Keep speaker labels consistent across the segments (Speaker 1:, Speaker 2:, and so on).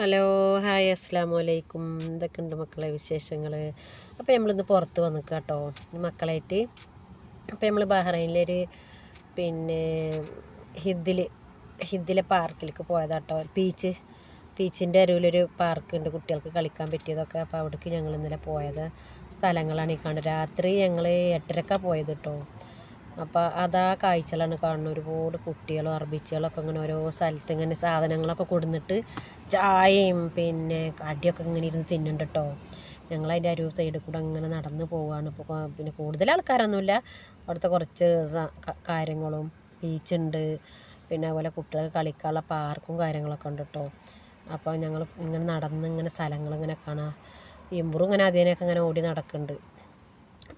Speaker 1: Hello hi അസ്സാം വലൈക്കും എന്തൊക്കെയുണ്ട് മക്കളെ വിശേഷങ്ങൾ അപ്പോൾ നമ്മളിന്ന് പുറത്ത് വന്നു കേട്ടോ മക്കളായിട്ട്. അപ്പോൾ നമ്മൾ ബഹ്റൈനിലൊരു പിന്നെ ഹിദ്ദിൽ ഹിദ്ദിലെ പാർക്കിലേക്ക് പോയതാട്ടോ. ബീച്ച് ബീച്ചിന്റെ അരുവിലൊരു പാർക്കുണ്ട് കുട്ടികൾക്ക് കളിക്കാൻ പറ്റിയതൊക്കെ. അപ്പോൾ അവിടേക്ക് ഞങ്ങൾ ഇന്നലെ പോയത്. സ്ഥലങ്ങളാണ് ഈ കാണുന്നത്. രാത്രി ഞങ്ങൾ എട്ടരക്കാണ് പോയത് കേട്ടോ അപ്പോൾ അതാ കാഴ്ചകളാണ് കാണുന്നത്. ഒരുപാട് കുട്ടികളും അറബിച്ചുകളൊക്കെ ഇങ്ങനെ ഓരോ സ്ഥലത്ത് ഇങ്ങനെ സാധനങ്ങളൊക്കെ കൊടുന്നിട്ട് ചായയും പിന്നെ കടിയൊക്കെ ഇങ്ങനെ ഇരുന്ന് തിന്നുന്നുണ്ട് കേട്ടോ. ഞങ്ങൾ അതിന്റെ അരുവ് സൈഡിൽ കൂടെ അങ്ങനെ നടന്ന് പോവുകയാണ് ഇപ്പോൾ പിന്നെ കൂടുതൽ ആൾക്കാരൊന്നുമില്ല. അവിടുത്തെ കുറച്ച് കാര്യങ്ങളും ബീച്ചുണ്ട് പിന്നെ അതുപോലെ കുട്ടികൾക്ക് കളിക്കാനുള്ള പാർക്കും കാര്യങ്ങളൊക്കെ ഉണ്ട് കേട്ടോ. അപ്പോൾ ഞങ്ങൾ ഇങ്ങനെ നടന്ന് ഇങ്ങനെ സ്ഥലങ്ങളിങ്ങനെ കാണാം. ഇമ്പറും ഇങ്ങനെ അതിനൊക്കെ ഇങ്ങനെ ഓടി നടക്കുന്നുണ്ട്.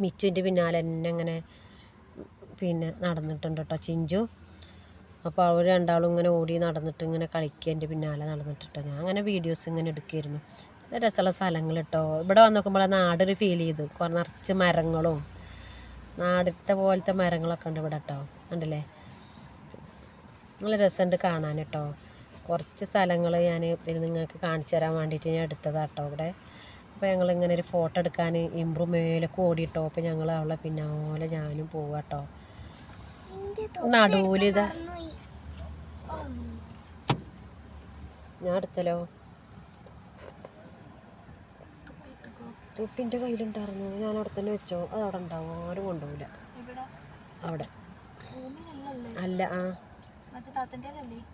Speaker 1: മിച്ചുവിന്റെ പിന്നാലെ എന്നെ ഇങ്ങനെ പിന്നെ നടന്നിട്ടുണ്ട് കേട്ടോ ചിഞ്ചു. അപ്പോൾ അവർ രണ്ടാളും ഇങ്ങനെ ഓടി നടന്നിട്ട് ഇങ്ങനെ കളിക്കുക പിന്നാലെ നടന്നിട്ടിട്ടോ. ഞാൻ അങ്ങനെ വീഡിയോസ് ഇങ്ങനെ എടുക്കുമായിരുന്നു രസമുള്ള സ്ഥലങ്ങൾ കേട്ടോ ഇവിടെ വന്ന് നോക്കുമ്പോൾ നാടൊരു ഫീൽ ചെയ്തു. കുറേ നിറച്ച് മരങ്ങളും. നാടത്തെ പോലത്തെ മരങ്ങളൊക്കെ ഉണ്ട് ഇവിടെ കേട്ടോ ഉണ്ടല്ലേ നല്ല രസമുണ്ട് കാണാൻ കേട്ടോ കുറച്ച് സ്ഥലങ്ങൾ ഞാൻ നിങ്ങൾക്ക് കാണിച്ചു തരാൻ വേണ്ടിയിട്ട് ഞാൻ എടുത്തതാണ് കേട്ടോ ഇവിടെ. അപ്പോൾ ഞങ്ങൾ ഇങ്ങനെ ഒരു ഫോട്ടോ എടുക്കാൻ ഇമ്പ്രൂ മേലൊക്കെ ഓടിയിട്ടോ അപ്പോൾ ഞങ്ങൾ അവളെ പിന്നാലെ ഞാനും പോവാട്ടോ. നടുവിലിതാ ഞാൻ എടുത്തല്ലോ. തുപ്പിന്റെ കയ്യിലുണ്ടായിരുന്നു. ഞാൻ അവിടെ തന്നെ വെച്ചോ. അത് അവിടെ ഉണ്ടാവും. ആരും കൊണ്ടുപോകില്ല അവിടെ. അല്ല ആ.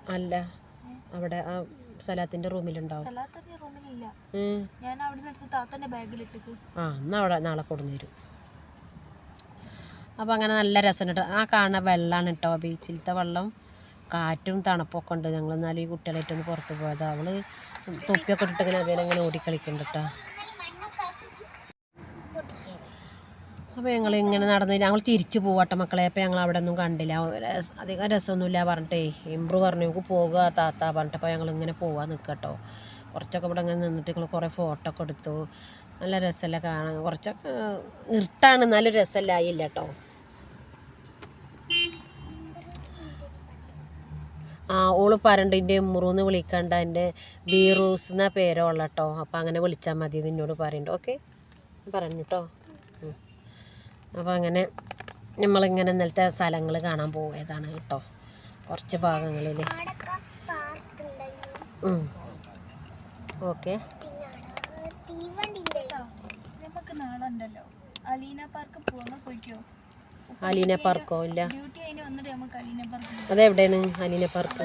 Speaker 2: അല്ലേ.
Speaker 1: അവിടെ ആ
Speaker 2: സലാത്തിന്റെ
Speaker 1: റൂമിലുണ്ടാവും.
Speaker 2: ഞാൻ അവിടെ നിന്ന് താത്തന്റെ
Speaker 1: ആ എന്നാ അവിടെ നാളെ കൊടുന്നു തരും. അപ്പോൾ അങ്ങനെ നല്ല രസം കേട്ടോ ആ കാണുന്ന വെള്ളമാണ് കേട്ടോ ബീച്ചിലത്തെ വെള്ളം. കാറ്റും തണുപ്പൊക്കെ ഉണ്ട്. ഞങ്ങൾ എന്നാലും ഈ കുട്ടികളായിട്ടൊന്ന് പുറത്ത് പോയത്. അവൾ തൊപ്പിയൊക്കെ ഇട്ടിട്ട് ഇങ്ങനെ ഓടിക്കളിക്കുന്നുണ്ട് കേട്ടോ അപ്പോൾ ഞങ്ങൾ ഇങ്ങനെ നടന്ന് ഞങ്ങൾ തിരിച്ചു പോവാട്ടെ മക്കളെ. അപ്പോൾ ഞങ്ങൾ അവിടെ ഒന്നും കണ്ടില്ല. അധികം രസമൊന്നുമില്ല പറഞ്ഞിട്ടേ. ഇമ്പ്രൂവ് പറഞ്ഞു. നമുക്ക് പോകുക താത്ത പറഞ്ഞിട്ടപ്പോൾ ഞങ്ങൾ ഇങ്ങനെ പോവാൻ നിൽക്കുക കേട്ടോ കുറച്ചൊക്കെ ഇവിടെ ഇങ്ങനെ നിന്നിട്ട് ഞങ്ങൾ കുറേ ഫോട്ടോ ഒക്കെ എടുത്തു. നല്ല രസമല്ല കാണാൻ. കുറച്ചൊക്കെ ഇരുട്ടാണ്. നല്ല രസമല്ലായില്ല കേട്ടോ ഓൾ പറയണ്ട് എന്റെ ഉമ്മറൂന്ന് വിളിക്കണ്ട എന്റെ ബീറൂസ് എന്നാ പേരുള്ള കേട്ടോ അപ്പോൾ അങ്ങനെ വിളിച്ചാൽ മതി നിന്നോട് പറയണ്ട. പറയുന്നുണ്ട് ഓക്കെ പറഞ്ഞു കേട്ടോ അപ്പോൾ അങ്ങനെ നമ്മളിങ്ങനെ ഇന്നലത്തെ സ്ഥലങ്ങൾ കാണാൻ പോയതാണ് കേട്ടോ കുറച്ച് ഭാഗങ്ങളിൽ ഓക്കെ?
Speaker 2: നമുക്ക് നാളെ ഉണ്ടല്ലോ അലീന പാർക്ക് പോകുന്ന പോയിക്കോ?
Speaker 1: അലീന പാർക്കോ? ഇല്ല. അതെവിടെയാണ് അലീന പാർക്ക്?